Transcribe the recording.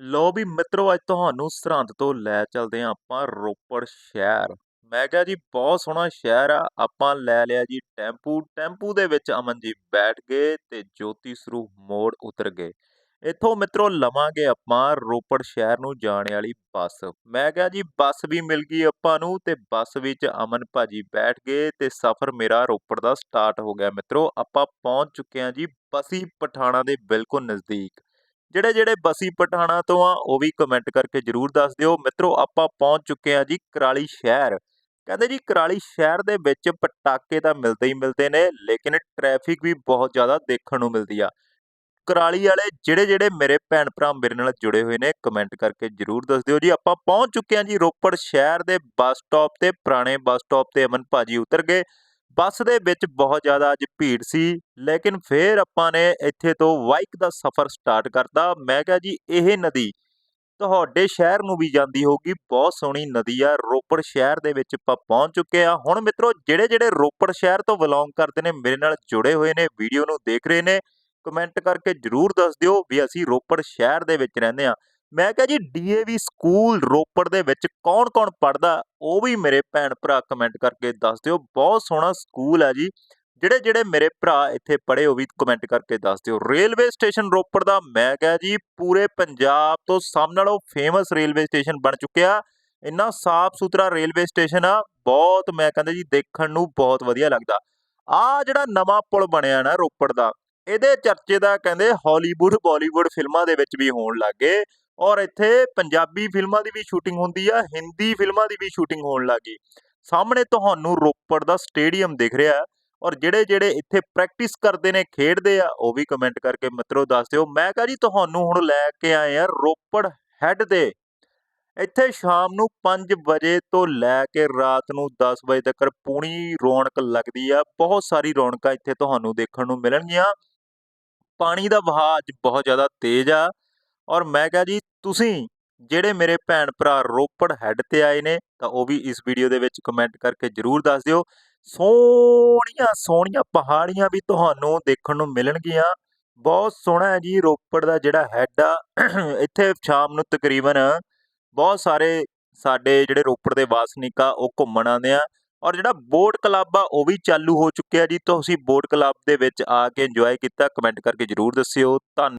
ਲੋ ਵੀ ਮਿੱਤਰੋ, ਅੱਜ ਤੁਹਾਨੂੰ ਸਰਹੰਦ ਤੋਂ ਲੈ ਚੱਲਦੇ ਹਾਂ ਆਪਾਂ ਰੋਪੜ ਸ਼ਹਿਰ। ਮੈਂ ਕਿਹਾ ਜੀ, ਬਹੁਤ ਸੋਹਣਾ ਸ਼ਹਿਰ ਆ। ਆਪਾਂ ਲੈ ਲਿਆ ਜੀ ਟੈਂਪੂ। ਟੈਂਪੂ ਦੇ ਵਿੱਚ ਅਮਨ ਜੀ ਬੈਠ ਗਏ ਤੇ ਜੋਤੀ ਸਰੂ ਮੋੜ ਉਤਰ ਗਏ। ਇੱਥੋਂ ਮਿੱਤਰੋ, ਲਵਾਂਗੇ ਆਪਾਂ ਰੋਪੜ ਸ਼ਹਿਰ ਨੂੰ ਜਾਣ ਵਾਲੀ ਬੱਸ। ਮੈਂ ਕਿਹਾ ਜੀ, ਬੱਸ ਵੀ ਮਿਲ ਗਈ ਆਪਾਂ ਨੂੰ ਤੇ ਬੱਸ ਵਿੱਚ ਅਮਨ ਭਾਜੀ ਬੈਠ ਗਏ ਤੇ ਸਫ਼ਰ ਮੇਰਾ ਰੋਪੜ ਦਾ ਸਟਾਰਟ ਹੋ ਗਿਆ। ਮਿੱਤਰੋ, ਆਪਾਂ ਪਹੁੰਚ ਚੁੱਕੇ ਹਾਂ ਜੀ ਬਸੀ ਪਠਾਣਾ ਦੇ ਬਿਲਕੁਲ ਨਜ਼ਦੀਕ। ਜਿਹੜੇ ਜਿਹੜੇ ਬਸੀ ਪਠਾਣਾ ਤੋਂ ਆ, ਉਹ ਵੀ ਕਮੈਂਟ ਕਰਕੇ ਜਰੂਰ ਦੱਸ ਦਿਓ। ਮਿੱਤਰੋ, ਆਪਾਂ ਪਹੁੰਚ ਚੁੱਕੇ ਆ ਜੀ ਕਰਾਲੀ ਸ਼ਹਿਰ। ਕਹਿੰਦੇ ਜੀ, ਕਰਾਲੀ ਸ਼ਹਿਰ ਦੇ ਵਿੱਚ ਪਟਾਕੇ ਤਾਂ ਮਿਲਦੇ ਹੀ ਮਿਲਦੇ ਨੇ, ਲੇਕਿਨ ਟ੍ਰੈਫਿਕ ਵੀ ਬਹੁਤ ਜ਼ਿਆਦਾ ਦੇਖਣ ਨੂੰ ਮਿਲਦੀ ਆ। ਕਰਾਲੀ ਵਾਲੇ ਜਿਹੜੇ ਜਿਹੜੇ ਮੇਰੇ ਭੈਣ ਭਰਾ ਮੇਰੇ ਨਾਲ ਜੁੜੇ ਹੋਏ ਨੇ ਕਮੈਂਟ ਕਰਕੇ ਜਰੂਰ ਦੱਸ ਦਿਓ ਜੀ। ਆਪਾਂ ਪਹੁੰਚ ਚੁੱਕੇ ਹਾਂ ਜੀ ਰੋਪੜ ਸ਼ਹਿਰ ਦੇ ਬੱਸ ਸਟਾਪ ਤੇ, ਪੁਰਾਣੇ ਬੱਸ ਸਟਾਪ ਤੇ ਅਮਨ ਭਾਜੀ ਉਤਰ ਗਏ। ਬੱਸ ਦੇ ਵਿੱਚ ਬਹੁਤ ਜ਼ਿਆਦਾ ਅੱਜ ਭੀੜ ਸੀ, ਲੇਕਿਨ ਫੇਰ ਆਪਾਂ ਨੇ ਇੱਥੇ ਤੋਂ ਬਾਈਕ ਦਾ ਸਫ਼ਰ ਸਟਾਰਟ ਕਰਤਾ। ਮੈਂ ਕਿਹਾ ਜੀ, ਇਹ ਨਦੀ ਤੁਹਾਡੇ ਸ਼ਹਿਰ ਨੂੰ ਵੀ ਜਾਂਦੀ ਹੋਊਗੀ। ਬਹੁਤ ਸੋਹਣੀ ਨਦੀ ਆ, ਰੋਪੜ ਸ਼ਹਿਰ ਦੇ ਵਿੱਚ ਆਪਾਂ ਪਹੁੰਚ ਚੁੱਕੇ ਆ। ਹੁਣ ਮਿੱਤਰੋ ਜਿਹੜੇ ਜਿਹੜੇ ਰੋਪੜ ਸ਼ਹਿਰ ਤੋਂ ਬਿਲੋਂਗ ਕਰਦੇ ਨੇ, ਮੇਰੇ ਨਾਲ ਜੁੜੇ ਹੋਏ ਨੇ, ਵੀਡੀਓ ਨੂੰ ਦੇਖ ਰਹੇ ਨੇ ਕਮੈਂਟ ਕਰਕੇ ਜਰੂਰ ਦੱਸ ਦਿਓ ਵੀ ਅਸੀਂ ਰੋਪੜ ਸ਼ਹਿਰ ਦੇ ਵਿੱਚ ਰਹਿੰਦੇ ਆ। ਮੈਂ ਕਿਹਾ ਜੀ ਡੀਏਵੀ ਸਕੂਲ ਰੋਪੜ ਦੇ ਵਿੱਚ ਕੌਣ-ਕੌਣ ਪੜਦਾ ਉਹ ਵੀ ਮੇਰੇ ਭੈਣ ਭਰਾ ਕਮੈਂਟ ਕਰਕੇ ਦੱਸ ਦਿਓ। ਬਹੁਤ ਸੋਹਣਾ ਸਕੂਲ ਹੈ ਜੀ। ਜਿਹੜੇ ਜਿਹੜੇ ਮੇਰੇ ਭਰਾ ਇੱਥੇ ਪੜ੍ਹੇ, ਉਹ ਵੀ ਕਮੈਂਟ ਕਰਕੇ ਦੱਸ ਦਿਓ। ਰੇਲਵੇ ਸਟੇਸ਼ਨ ਰੋਪੜ ਦਾ ਮੈਂ ਕਿਹਾ ਜੀ, ਪੂਰੇ ਪੰਜਾਬ ਤੋਂ ਸਭ ਨਾਲੋਂ ਫੇਮਸ ਰੇਲਵੇ ਸਟੇਸ਼ਨ ਬਣ ਚੁੱਕਿਆ। ਇੰਨਾ ਸਾਫ਼ ਸੁਥਰਾ ਰੇਲਵੇ ਸਟੇਸ਼ਨ ਆ, ਬਹੁਤ ਮੈਂ ਕਹਿੰਦਾ ਜੀ, ਦੇਖਣ ਨੂੰ ਬਹੁਤ ਵਧੀਆ ਲੱਗਦਾ। ਆ ਜਿਹੜਾ ਨਵਾਂ ਪੁਲ ਬਣਿਆ ਨਾ ਰੋਪੜ ਦਾ, ਇਹਦੇ ਚਰਚੇ ਦਾ ਕਹਿੰਦੇ ਹਾਲੀਵੁੱਡ ਬਾਲੀਵੁੱਡ ਫਿਲਮਾਂ ਦੇ ਵਿੱਚ ਵੀ ਹੋਣ ਲੱਗੇ ਔਰ ਇੱਥੇ ਪੰਜਾਬੀ ਫਿਲਮਾਂ ਦੀ ਵੀ ਸ਼ੂਟਿੰਗ ਹੁੰਦੀ ਆ, ਹਿੰਦੀ ਫਿਲਮਾਂ ਦੀ ਵੀ ਸ਼ੂਟਿੰਗ ਹੋਣ ਲੱਗੀ ਸਾਹਮਣੇ ਤੁਹਾਨੂੰ ਰੋਪੜ ਦਾ ਸਟੇਡੀਅਮ ਦਿਖ ਰਿਹਾ ਔਰ ਜਿਹੜੇ ਜਿਹੜੇ ਇੱਥੇ ਪ੍ਰੈਕਟਿਸ ਕਰਦੇ ਨੇ, ਖੇਡਦੇ ਆ, ਉਹ ਵੀ ਕਮੈਂਟ ਕਰਕੇ ਮਿੱਤਰੋ ਦੱਸ ਦਿਓ। ਮੈਂ ਕਹਾਂ ਜੀ, ਤੁਹਾਨੂੰ ਹੁਣ ਲੈ ਕੇ ਆਏ ਆ ਰੋਪੜ ਹੈੱਡ ਦੇ ਇੱਥੇ ਸ਼ਾਮ ਨੂੰ 5 ਵਜੇ ਤੋਂ ਲੈ ਕੇ ਰਾਤ ਨੂੰ 10 ਵਜੇ ਤੱਕ ਪੂਣੀ ਰੌਣਕ ਲੱਗਦੀ ਆ। ਬਹੁਤ ਸਾਰੀ ਰੌਣਕਾਂ ਇੱਥੇ ਤੁਹਾਨੂੰ ਦੇਖਣ ਨੂੰ ਮਿਲਣਗੀਆਂ। ਪਾਣੀ ਦਾ ਵਹਾਅ ਅੱਜ ਬਹੁਤ ਜ਼ਿਆਦਾ ਤੇਜ਼ ਆ। ਔਰ ਮੈਂ ਕਹਾਂ ਜੀ, ਤੁਸੀਂ ਜਿਹੜੇ ਮੇਰੇ ਭੈਣ ਭਰਾ ਰੋਪੜ ਹੈੱਡ ਤੇ ਆਏ ਨੇ, ਤਾਂ ਉਹ ਵੀ ਇਸ ਵੀਡੀਓ ਦੇ ਵਿੱਚ ਕਮੈਂਟ ਕਰਕੇ ਜਰੂਰ ਦੱਸ ਦਿਓ। ਸੋਹਣੀਆਂ ਸੋਹਣੀਆਂ ਪਹਾੜੀਆਂ ਵੀ ਤੁਹਾਨੂੰ ਦੇਖਣ ਨੂੰ ਮਿਲਣਗੀਆਂ। ਬਹੁਤ ਸੋਹਣਾ ਹੈ ਜੀ, ਰੋਪੜ ਦਾ ਜਿਹੜਾ ਹੈੱਡ ਆ, ਇੱਥੇ ਸ਼ਾਮ ਨੂੰ ਤਕਰੀਬਨ ਬਹੁਤ ਸਾਰੇ ਸਾਡੇ ਜਿਹੜੇ ਰੋਪੜ ਦੇ ਵਾਸਨੀਕ ਆ, ਉਹ ਘੁੰਮਣ ਆਉਂਦੇ ਆ। ਔਰ ਜਿਹੜਾ ਬੋਟ ਕਲੱਬ ਆ, ਉਹ ਵੀ ਚਾਲੂ ਹੋ ਚੁੱਕਿਆ ਜੀ। ਤੁਸੀਂ ਬੋਟ ਕਲੱਬ ਦੇ ਵਿੱਚ ਆ ਕੇ ਇੰਜੋਏ ਕੀਤਾ ਕਮੈਂਟ ਕਰਕੇ ਜਰੂਰ ਦੱਸਿਓ। ਧੰਨ